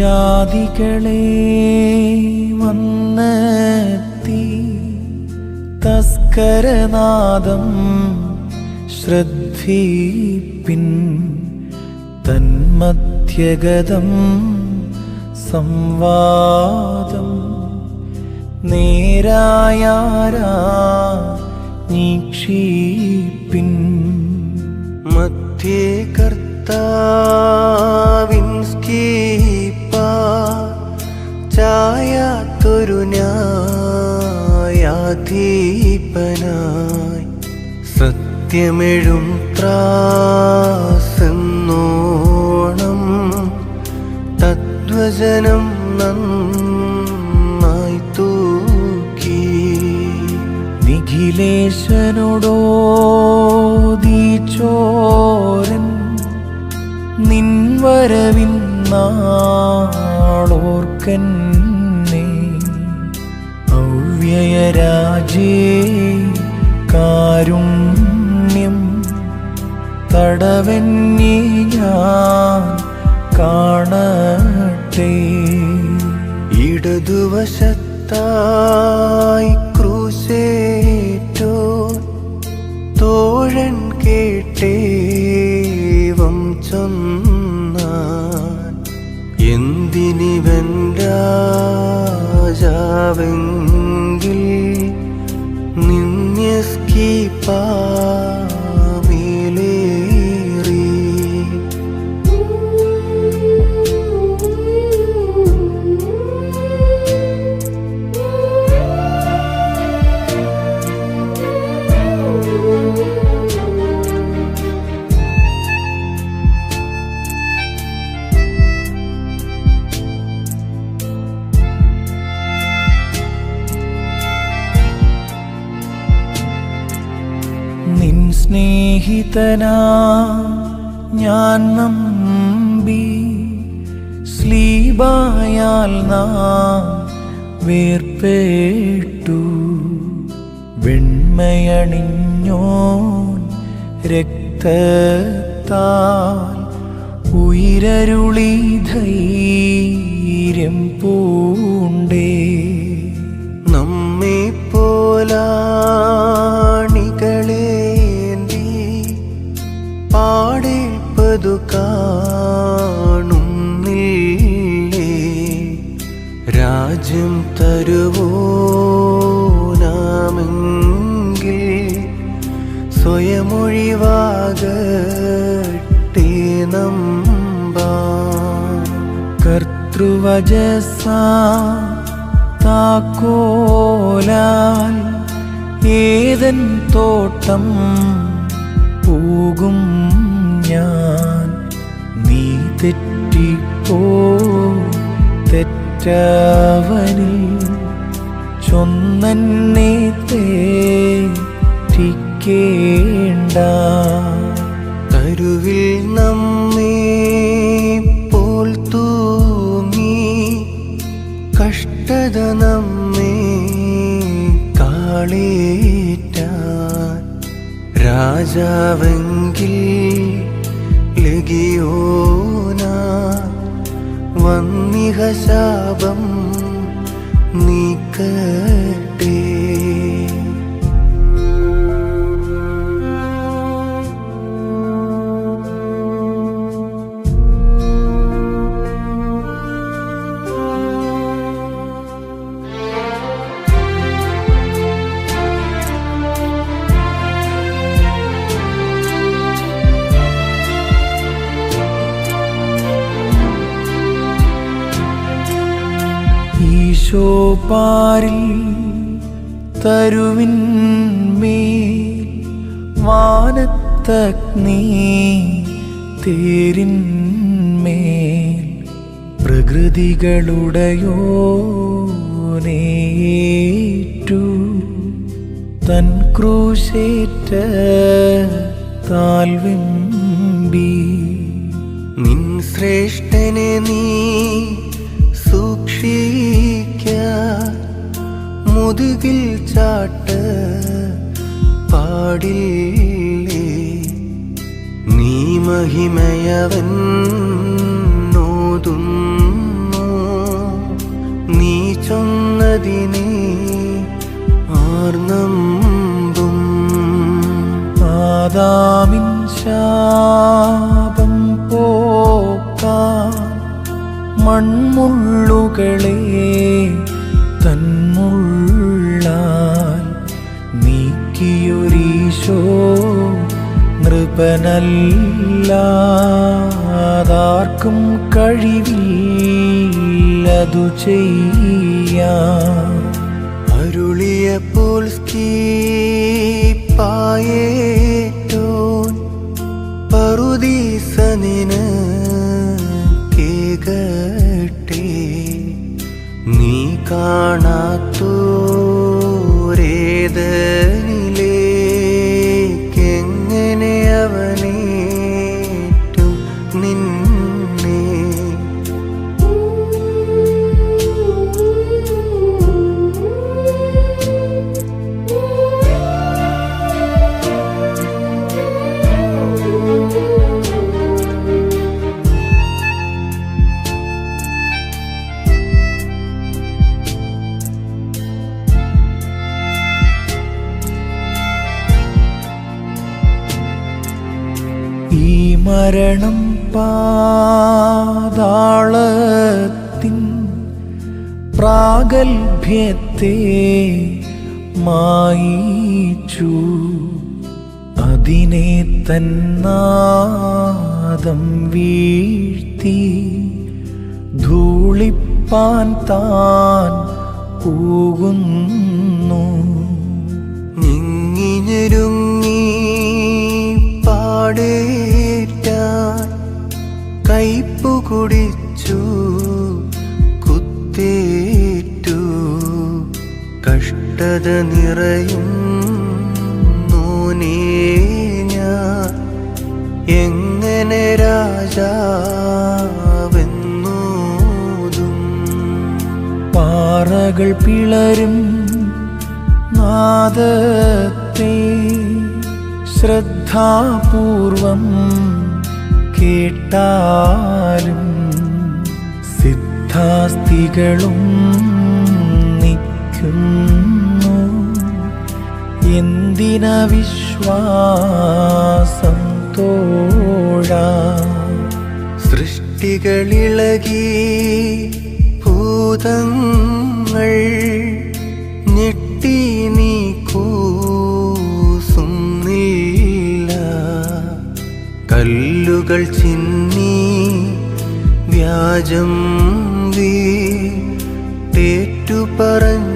ജാതികളെ വന്നെത്തി തസ്കരനാദം ശ്രദ്ധിപ്പിൻ തന്മധ്യഗതം സംവാദം നേരായാരാ നീക്ഷിപ്പിൻ മധ്യേ കർത്താവിൻ ചായാത്തൊരു ന്യായാധീപനായി സത്യമെഴും ത്രാസെന്നോണം തദ്വചനം നന്നായി തൂക്കി നിൻവരവിൻ നാളോർക്കന്നെ. ഔവ്യയരാജേ കാരുണ്യം തടവന്യേ ഞാൻ കാണട്ടെ. ഇടതുവശത്തായി ക്രൂശേറ്റോ തോഴൻ കേട്ടേ ചൊന്നാൻ എന്തിനിവൻ രാജാവെങ്കിൽ നിന്യസ്കീപ്പാമേലേറി സ്നേഹിതനാ ഞാൻ നമ്പി. സ്ലീബായാൽ നാം വേർപേട്ടു. വെണ്മയണിഞ്ഞോൻ രക്തത്താൽ ഉയരരുളി ധൈര്യം പൂണ്ടേ. നമ്മെ പോലാണികളേന്തി പാടേൽപ്പതു കാണുന്നില്ലേ? രാജ്യം തരുവോനാമെങ്കിൽ സ്വയമൊഴിവാകട്ടെ നമ്പാ. ഏതൻ തോട്ടം പോകും ഞാൻ. നീ തെറ്റിപ്പോ തെറ്റാവനി. ചൊന്നെ തെറ്റിക്കേണ്ട. തരുവിൽ നമ്മെ പോൽ തൂങ്ങി. കഷ്ടത നമ്മെ കാളേറ്റാൻ. രാജാവെങ്കിൽ ലഗിയോന വന്നിഹ ശാപം നീക്കട്ടെ പാരിൽ മേ വാനത്തഗ്നി തേരിൻ മേൽ പ്രകൃതികളുടെയോനേറ്റു തൻ ക്രൂശേറ്റ താൽവിംബി നിൻ ശ്രേഷ്ഠനെ നീ മുതുകിൽ ചാട്ട് പാടില്ലേ? നീ മഹിമയവൻ നോതുന്നു നീ ചൊന്നതിനെ ആർന്നും ആദാമിൻ ശാപം മൺമുള്ളുകളെ തന്മുള്ളാൽ നീക്കിയൊരീശോ നൃപനല്ലാതാർക്കും കഴിവില്ലതു ചെയ്യാൻ അരുളിയപ്പോൾ സ്കീപ്പായേറ്റോൻ പറുദീസനിന് കേകട്ടെ നീ കാണാത്തോരേതനിലേക്കെങ്ങനെ മരണം പാതാളത്തിൻ പ്രാഗൽഭ്യത്തെ മായിച്ചു. അതിനെ തന്നാദം വീഴ്ത്തി ധൂളിപ്പാൻ താൻ പോകുന്നു. ഞെങ്ങിഞ്ഞൊരുങ്ങി പാടേറ്റാൻ കയ്പു കുടിച്ചു കുത്തേറ്റു. കഷ്ടത നിറയും നോനേ എങ്ങനെ രാജാവെന്നോതും പാറകൾ പിളരും നാദത്തെ ശ്രദ്ധാപൂർവം കേട്ടാലും സിദ്ധാസ്തികളും നിൽക്കുന്നു. എന്തിന വിശ്വാസം തോഴ സൃഷ്ടികളിളകി ഭൂതങ്ങൾ കല്ലുകൾ ചിന്നി വ്യാജം തേറ്റു പറഞ്ഞേൽക്കുക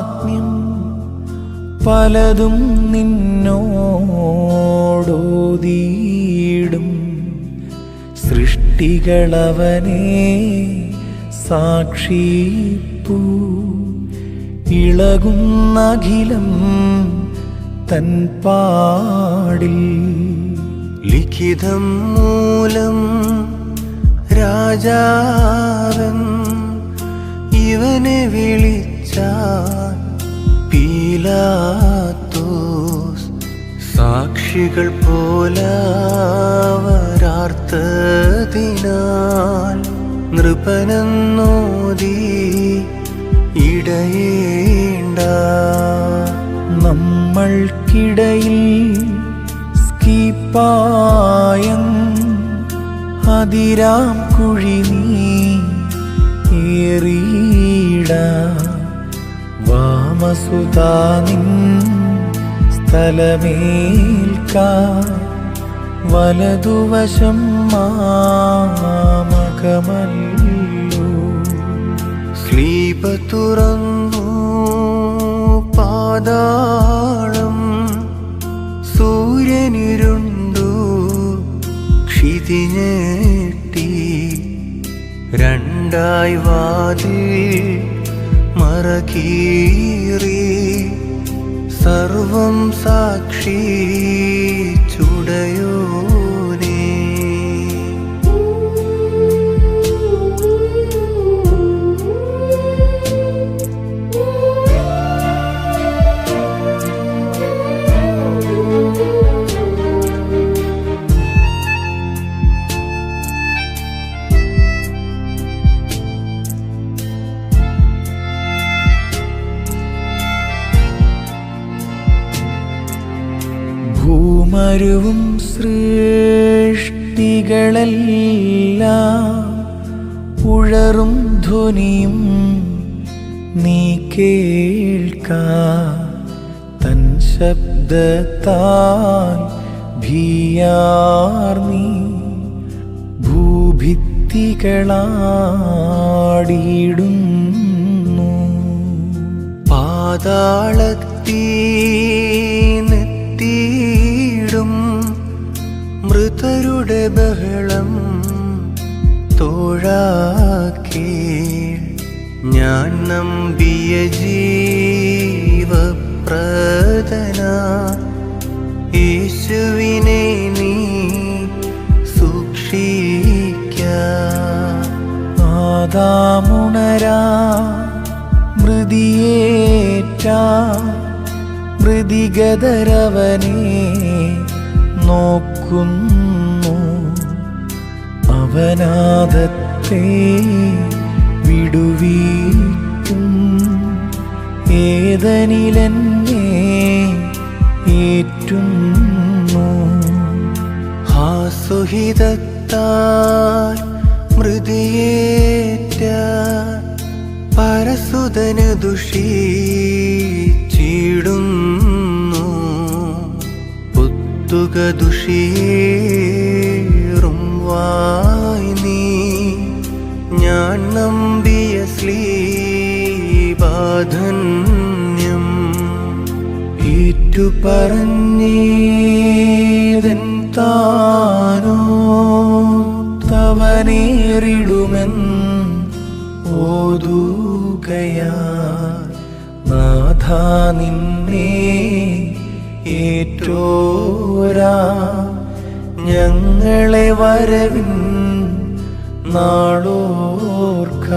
മാഹാത്മ്യം പലതും നിന്നോടോതീടും സൃഷ്ടികളവനെ സാക്ഷിപ്പൂ. ഇളകുന്നഖിലം തൻ പാടിൽ. ലിഖിതം മൂലം രാജാവൻ ഇവനെ പീലാത്തോസ് സാക്ഷികൾ പോലാവരാർത്തതിനാൽ നൃപനെന്നോതി ഇടയേണ്ട. നമ്മൾക്കിടയിൽ സ്കീപ്പായം അതിരാം കുഴി നീ ഏറിയിട. വാമസുതാ നിൻ സ്ഥലമേൽക്ക വലതുവശം മാമകമല്ലു. സ്ലീപ തുറന്നു പാതാളം സൂര്യനിരുണ്ടു ക്ഷിതിഞ്ഞെട്ടി. രണ്ടായി വാതിൽ മറകീറി സർവം സാക്ഷി ഭൂമരുവും സൃഷ്ടികളെല്ലാം ഉഴറും ധ്വനിയും നീ കേൾക്ക. തൻ ശബ്ദത്താൽ ഭീയാർന്നീ ഭൂഭിത്തികളാടിയിടുന്നു. പാതാളത്തീനെത്തിയിടും മൃതിയേറ്റ മൃതിഗതരവനെ നോക്കുന്നു. അവനാദത്തെ വിടുവീക്കും. ഏതനിലെന്നെ ഏറ്റുന്നു. ഹാസുഹിതത്താൽ മൃതിയേറ്റ പരസുതന് ദുഷിച്ചിടുന്നു. പുത്തുക ദുഷിയേറും വായി നീ. ഞാൻ നമ്പിയ ശ്ലീബാധന്യം ഏറ്റുപറഞ്ഞേതൻ താനോ തവനേറിടുമെൻ ഓതുകയാ നാഥ നിന്നെ ഏറ്റോരാ ഞങ്ങളെ വരവിൻ നാളോർക്ക.